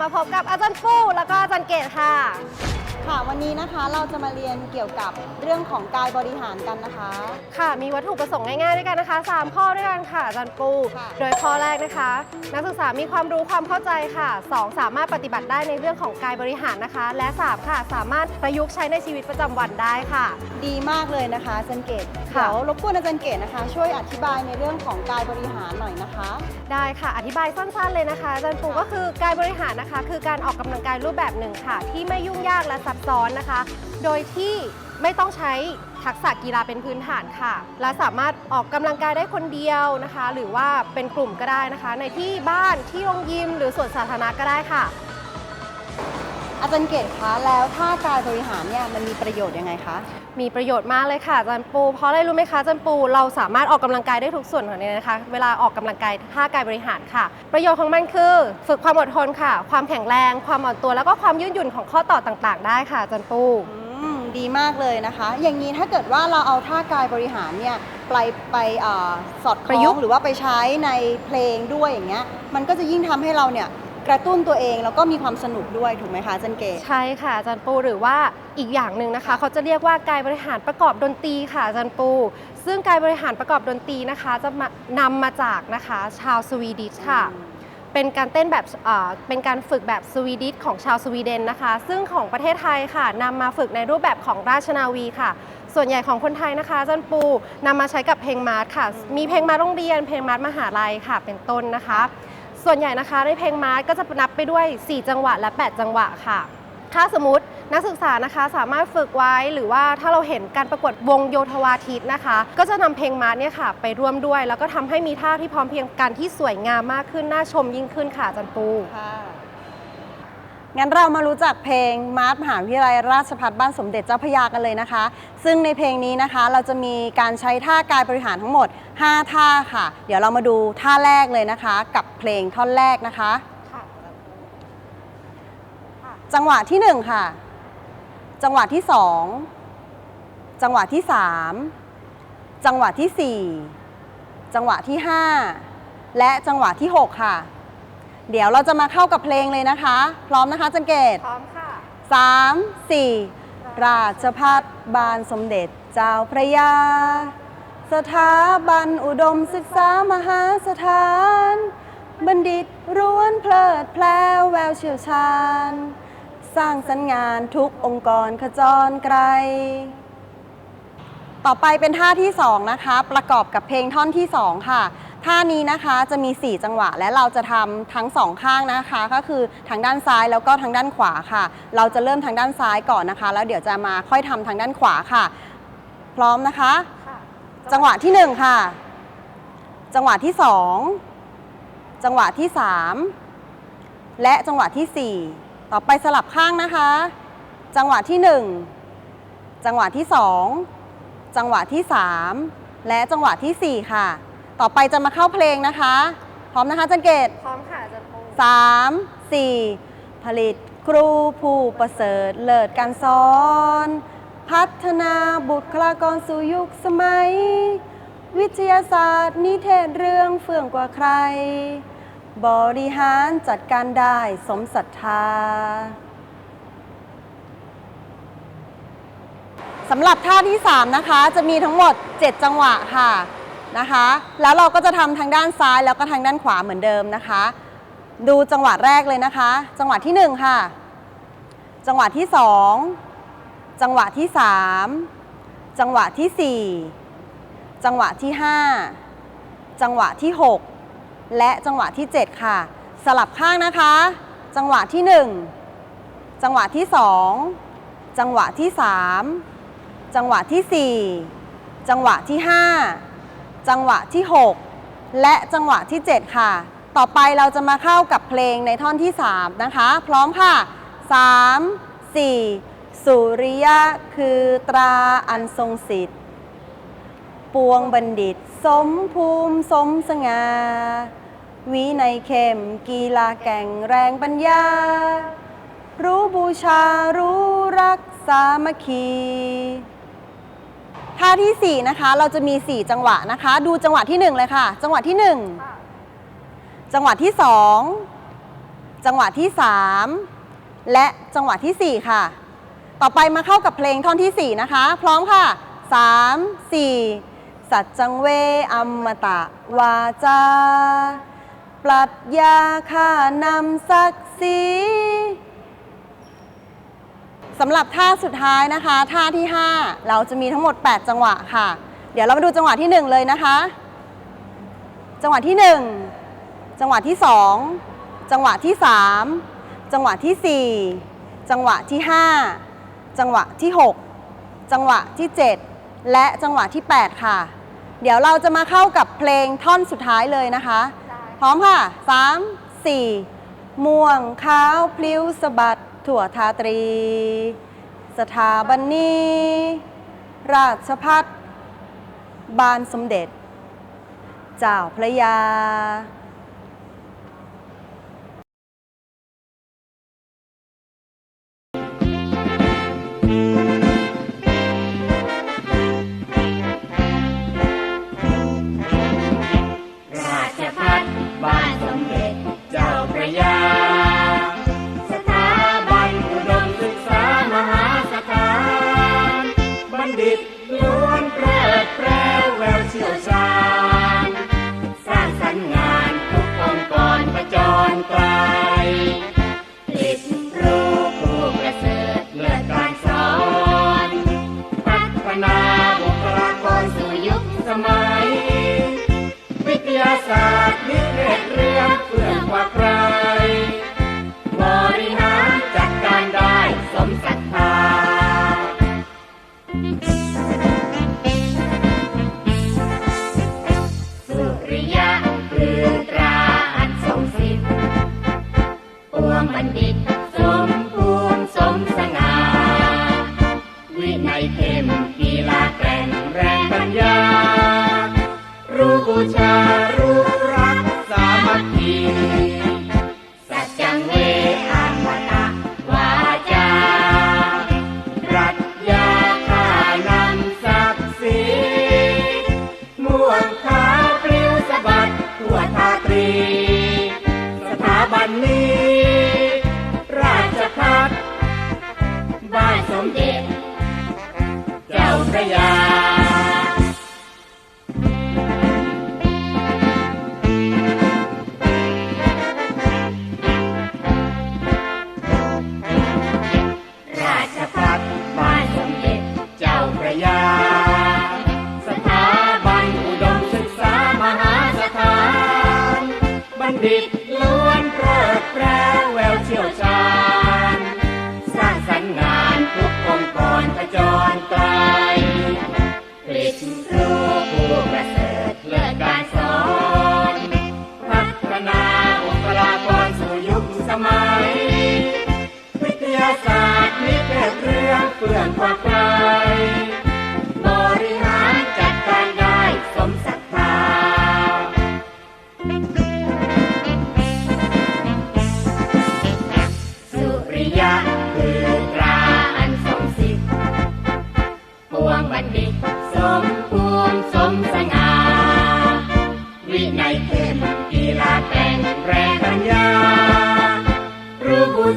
มาพบกับอาจารย์ปูแล้วก็อาจารย์เกตค่ะ ค่ะ วันนี้นะคะเราจะมาเรียนเกี่ยวกับเรื่องของกายบริหารกันนะคะ ค่ะ มีวัตถุประสงค์ง่ายๆด้วยกันนะคะ 3 ข้อด้วยกันค่ะอาจารย์ปู ค่ะ โดยข้อแรกนะคะ นักศึกษามีความรู้ความเข้าใจค่ะ 2 สามารถปฏิบัติได้ในเรื่องของกายบริหารนะคะ และ 3 ค่ะ สามารถประยุกต์ใช้ในชีวิตประจำวันได้ค่ะ ดีมากเลยนะคะอาจารย์เกตค่ะ เดี๋ยวรบกวนอาจารย์เกตนะคะ ช่วยอธิบายในเรื่องของกายบริหารหน่อยนะคะ ได้ค่ะ อธิบายสั้นๆเลยนะคะอาจารย์ปูก็คือการบริหารนะคะ คือการออกกำลังกายรูปแบบหนึ่งค่ะ ที่ไม่ยุ่งยากและซับซ้อนนะคะ โดยที่ไม่ต้องใช้ทักษะกีฬาเป็นพื้นฐานค่ะ และสามารถออกกำลังกายได้คนเดียวนะคะ หรือว่าเป็นกลุ่มก็ได้นะคะ ในที่บ้านที่โรงยิม หรือสวนสาธารณะก็ได้ค่ะ อาจารย์เกตคะแล้วท่ากายบริหารเนี่ยมันมีประโยชน์ยังไงคะ มีประโยชน์มากเลยค่ะอาจารย์ปู เพราะอะไรรู้ไหมคะอาจารย์ปู เราสามารถออกกำลังกายได้ทุกส่วนของเนี่ยนะคะ เวลาออกกำลังกายท่ากายบริหารค่ะ ประโยชน์ของมันคือฝึกความอดทนค่ะ ความแข็งแรง ความอ่อนตัว แล้วก็ความยืดหยุ่นของข้อต่อต่างๆ ได้ค่ะอาจารย์ปูอืมดีมากเลยนะคะ อย่างนี้ถ้าเกิดว่าเราเอาท่ากายบริหารเนี่ยไปไปเอ่อสอดคประล้ยุอกงต์หรือว่าไปใช้ในเพลงด้วยอย่างเงี้ย มันก็จะยิ่งทำให้เราเนี่ย กระตุ้นตัวเองแล้วก็มีความสนุกด้วยถูกไหมคะอาจารย์เกต ใช่ค่ะอาจารย์ปูหรือว่าอีกอย่างหนึ่งนะคะ เขาจะเรียกว่ากายบริหารประกอบดนตรีค่ะอาจารย์ปู ซึ่งกายบริหารประกอบดนตรีนะคะ จะมานำมาจากนะคะชาวสวีดิชค่ะ เป็นการเต้นแบบเอ่อเป็นการฝึกแบบสวีดิชของชาวสวีเดนนะคะ ซึ่งของประเทศไทยค่ะนำมาฝึกในรูปแบบของราชนาวีค่ะ ส่วนใหญ่ของคนไทยนะคะอาจันปูนำมาใช้กับเพลงมาร์ชค่ะ มีเพลงมาร์ชโรงเรียน เพลงมาร์ชมหาลัยค่ะ เป็นต้นนะคะ ส่วนใหญ่นะคะในเพลงมาร์ชก็จะนับไปด้วย 4 จังหวะและ 8 จังหวะค่ะถ้าสมมตินักศึกษานะคะสามารถฝึกไว้หรือว่าถ้าเราเห็นการประกวดวงโยธวาทิตนะคะ ก็จะนำเพลงมาร์เนี่ยค่ะไปร่วมด้วย แล้วก็ทำให้มีท่าที่พร้อมเพียงกันที่สวยงามมากขึ้นน่าชมยิ่งขึ้นค่ะจันปูค่ะ งั้นเรามารู้จักเพลงมาร์ทมหาวิทยาลัยราชภัฏบ้านสมเด็จเจ้าพระยากันเลยนะคะ ซึ่งในเพลงนี้นะคะเราจะมีการใช้ท่ากายบริหารทั้งหมด 5 ท่าค่ะ เดี๋ยวเรามาดูท่าแรกเลยนะคะ กับเพลงท่อนแรกนะคะ จังหวะที่ 1 ค่ะ จังหวะที่ 2 จังหวะที่ 3 จังหวะที่ 4 จังหวะที่ 5 และจังหวะที่ 6 ค่ะ เดี๋ยวเราจะมาเข้ากับเพลงเลยนะคะ พร้อมนะคะจังเกตพร้อมค่ะ3 4ราชพัฒบานสมเด็จเจ้าพระยา สถาบันอุดมศึกษามหาสถาน บัณฑิตร้วนเพลิดเพลวแววเชี่ยวชาญ สร้างสรรค์งานทุกองค์กรขจรไกล ต่อไปเป็นท่าที่2นะคะ ประกอบกับเพลงท่อนที่2ค่ะ ท่านี้นะคะจะมี 4 จังหวะ และเราจะทำทั้งสองข้างนะคะ ก็คือทางด้านซ้ายแล้วก็ทางด้านขวาค่ะ เราจะเริ่มทางด้านซ้ายก่อนนะคะ แล้วเดี๋ยวจะมาค่อยทำทางด้านขวาค่ะ พร้อมนะคะ จังหวะที่ 1 ค่ะ จังหวะที่ 2 จังหวะที่ 3 และจังหวะที่ 4 ต่อไปสลับข้างนะคะ จังหวะที่ 1 จังหวะที่ 2 จังหวะที่ 3 และจังหวะทีสี่4 ค่ะ ต่อไปจะมาเข้าเพลงนะคะ พร้อมนะคะจันเกตพร้อมค่ะอาจันปู3 4ผลิตครูผู้ประเสริฐเลิศการสอน พัฒนาบุคลากรสู่ยุคสมัย วิทยาศาสตร์ นิเทศเรื่องเฟื่องกว่าใคร บริหารจัดการได้สมศรัทธาสำหรับท่าที่ 3 นะคะ จะมีทั้งหมด 7 จังหวะค่ะ นะคะ แล้วเราก็จะทำทางด้านซ้ายแล้วก็ทางด้านขวาเหมือนเดิมนะคะ ดูจังหวะแรกเลยนะคะ จังหวะที่ 1 ค่ะ จังหวะที่ 2 จังหวะที่ 3 จังหวะทีสี่ 4 จังหวะที่ 5 จังหวะที่ 6 และจังหวะที่ 7 ค่ะ สลับข้างนะคะ จังหวะที่ 1 จังหวะที่ 2 จังหวะที่ 3 จังหวะที่ 4 จังหวะที่ 5 จังหวะที่ 6 และจังหวะที่ 7 ค่ะ ต่อไปเราจะมาเข้ากับเพลงในท่อนที่ 3 นะคะ พร้อมค่ะ 3 4 สุริยะคือตราอันทรงสิทธิ์ปวงบัณฑิต สมภูมิสมสง่าวิในเข้มกีฬาแก่งแรงปัญญา รู้บูชารู้รักสามัคคี ท่าที่ 4 นะคะ เราจะมี 4 จังหวะนะคะ ดูจังหวะที่ 1 เลยค่ะ จังหวะที่ 1 จังหวะที่ 2 จังหวะที่ 3 และจังหวะทีสี่4 ค่ะ ต่อไปมาเข้ากับเพลงท่อนทีสี่ 4 นะคะ พร้อมค่ะ 3 4 สัจจังเวอมมตะวาจา ปรัชญาค่านำศักดิ์ศรี สำหรับท่าสุดท้ายนะคะ ท่าที่ 5 เราจะมีทั้งหมด 8 จังหวะค่ะ เดี๋ยวเรามาดูจังหวะที่ 1 เลยนะคะ จังหวะที่ 1 จังหวะที่ 2 จังหวะที่ 3 จังหวะที่ 4 จังหวะที่ 5 จังหวะที่ 6 จังหวะที่ 7 และจังหวะที่ 8 ค่ะ เดี๋ยวเราจะมาเข้ากับเพลงท่อนสุดท้ายเลยนะคะ พร้อมค่ะ 3 4 ม่วงขาวพลิ้วสะบัด ถั่วทาตรี สถาบันนี้ ราชพัฒบานสมเด็จ เจ้าพระยารา ชารู้รักสามัคคีสัจจังเวอัมมตะวาจาปรัชญาขานำศักดิ์ศรีม่วงขาวปลิวสะบัดทั่วทาตรี สถาบันนี้ ราชพัฒบ้านสมเด็จ เจ้าพระยา บัณฑิตล้วนเพลิดเพลิวแววเชี่ยวชาญ สร้างสรรค์งานทุกองค์กรกระจรไกลผลิตครูผู้ประเสริฐเลิศการสอน พัฒนาบุคลากรสู่ยุคสมัย วิทยาศาสตร์นิเทศเรื่องเพื่อนกว่าใครบริหารจัดการได้สมศรัทธา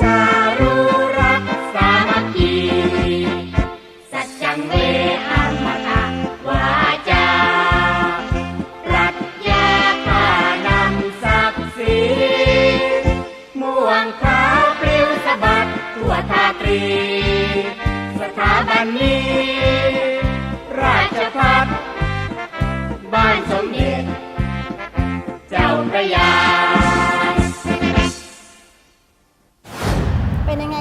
ชารู้รักสามัคคีสัจจังเวอัมมตะวาจาปรัชญาข้านำศักดิ์ศรีม่วงขาวปลิวสะบัดทั่วทาตรี สถาบันนี้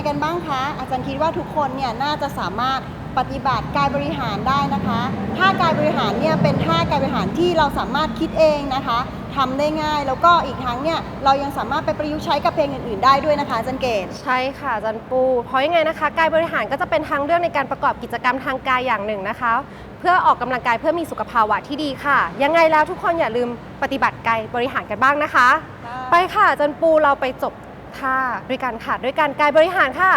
กันบ้างคะ อาจารย์คิดว่าทุกคนเนี่ยน่าจะสามารถปฏิบัติกายบริหารได้นะคะท่ากายบริหารเนี่ยเป็นท่ากายบริหารที่เราสามารถคิดเองนะคะทำได้ง่ายแล้วก็อีกทั้งเนี่ยเรายังสามารถไปประยุกต์ใช้กับเพลงอื่นๆได้ด้วยนะคะอาจารย์เกต ใช่ค่ะอาจันปูเพราะยังไงนะคะกายบริหารก็จะเป็นทางเลือกในการประกอบกิจกรรมทางกายอย่างหนึ่งนะคะ เพื่อออกกำลังกายเพื่อมีสุขภาวะที่ดีค่ะ ยังไงแล้วทุกคนอย่าลืมปฏิบัติกายบริหารกันบ้างนะคะ ไปค่ะอาจันปูเราไปจบ ท่าด้วยกันค่ะด้วยการกายบริหารค่ะ